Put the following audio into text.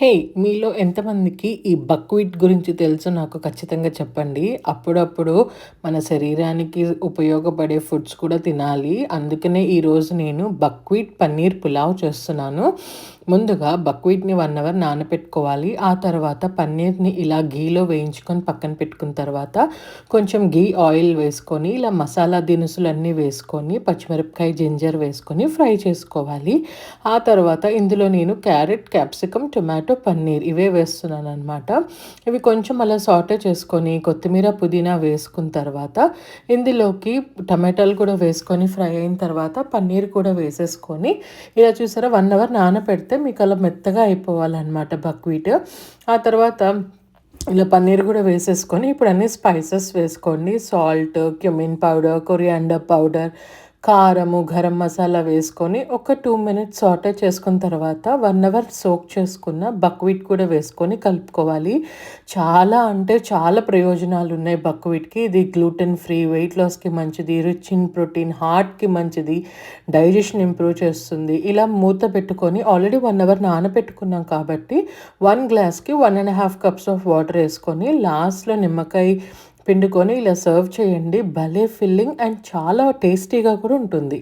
హే మీలో ఎంతమందికి ఈ బక్వీట్ గురించి తెలుసో నాకు ఖచ్చితంగా చెప్పండి. అప్పుడప్పుడు మన శరీరానికి ఉపయోగపడే ఫుడ్స్ కూడా తినాలి. అందుకనే ఈరోజు నేను బక్వీట్ పన్నీర్ పులావ్ చేస్తున్నాను. ముందుగా బక్వీట్ని వన్ అవర్ నానపెట్టుకోవాలి. ఆ తర్వాత పన్నీర్ని ఇలా గీలో వేయించుకొని పక్కన పెట్టుకున్న తర్వాత కొంచెం గీ ఆయిల్ వేసుకొని ఇలా మసాలా దినుసులు అన్నీ వేసుకొని పచ్చిమిరపకాయ జింజర్ వేసుకొని ఫ్రై చేసుకోవాలి. ఆ తర్వాత ఇందులో నేను క్యారెట్ క్యాప్సికమ్ టొమాటో పన్నీర్ ఇవే వేస్తున్నాను అనమాట ఇవి కొంచెం అలా సాటే చేసుకొని కొత్తిమీర పుదీనా వేసుకున్న తర్వాత ఇందులోకి టమాటాలు కూడా వేసుకొని ఫ్రై అయిన తర్వాత పన్నీర్ కూడా వేసేసుకొని ఇలా చూసారా వన్ అవర్ నానపెడితే మీకు అలా మెత్తగా అయిపోవాలన్నమాట బక్వీట్. ఆ తర్వాత ఇలా పన్నీర్ కూడా వేసేసుకొని ఇప్పుడు అన్ని స్పైసెస్ వేసుకోండి. Salt cumin powder coriander powder కారము గరం మసాలా వేసుకొని ఒక టూ మినిట్స్ సాటే చేసుకున్న తర్వాత వన్ అవర్ సోక్ చేసుకున్న బక్వీట్ కూడా వేసుకొని కలుపుకోవాలి. చాలా అంటే చాలా ప్రయోజనాలు ఉన్నాయి బక్వీట్కి ఇది గ్లూటెన్ ఫ్రీ వెయిట్ లాస్కి మంచిది రిచ్ ఇన్ ప్రోటీన్ హార్ట్కి మంచిది డైజెషన్ ఇంప్రూవ్ చేస్తుంది. ఇలా మూత పెట్టుకొని ఆల్రెడీ వన్ అవర్ నానబెట్టుకున్నాం కాబట్టి వన్ గ్లాస్కి one and half cups of water వేసుకొని లాస్ట్లో నిమ్మకాయ పిండుకొని ఇలా సర్వ్ చేయండి. భలే ఫిల్లింగ్ అండ్ చాలా టేస్టీగా కూడా ఉంటుంది.